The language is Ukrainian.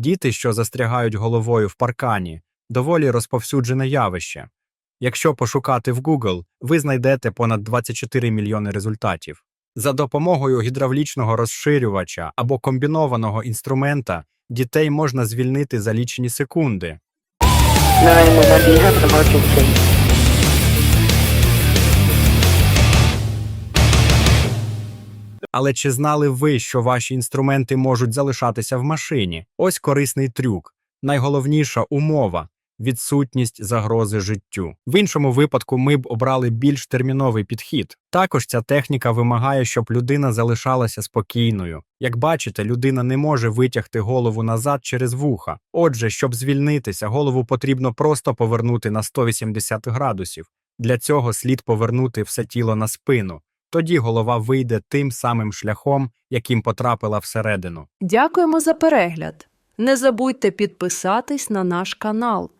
Діти, що застрягають головою в паркані, доволі розповсюджене явище. Якщо пошукати в Google, ви знайдете понад 24 мільйони результатів. За допомогою гідравлічного розширювача або комбінованого інструмента дітей можна звільнити за лічені секунди. Але чи знали ви, що ваші інструменти можуть залишатися в машині? Ось корисний трюк. Найголовніша умова відсутність загрози життю. В іншому випадку ми б обрали більш терміновий підхід. Також ця техніка вимагає, щоб людина залишалася спокійною. Як бачите, людина не може витягти голову назад через вуха. Отже, щоб звільнитися, голову потрібно просто повернути на 180 градусів. Для цього слід повернути все тіло на спину. Тоді голова вийде тим самим шляхом, яким потрапила всередину. Дякуємо за перегляд. Не забудьте підписатись на наш канал.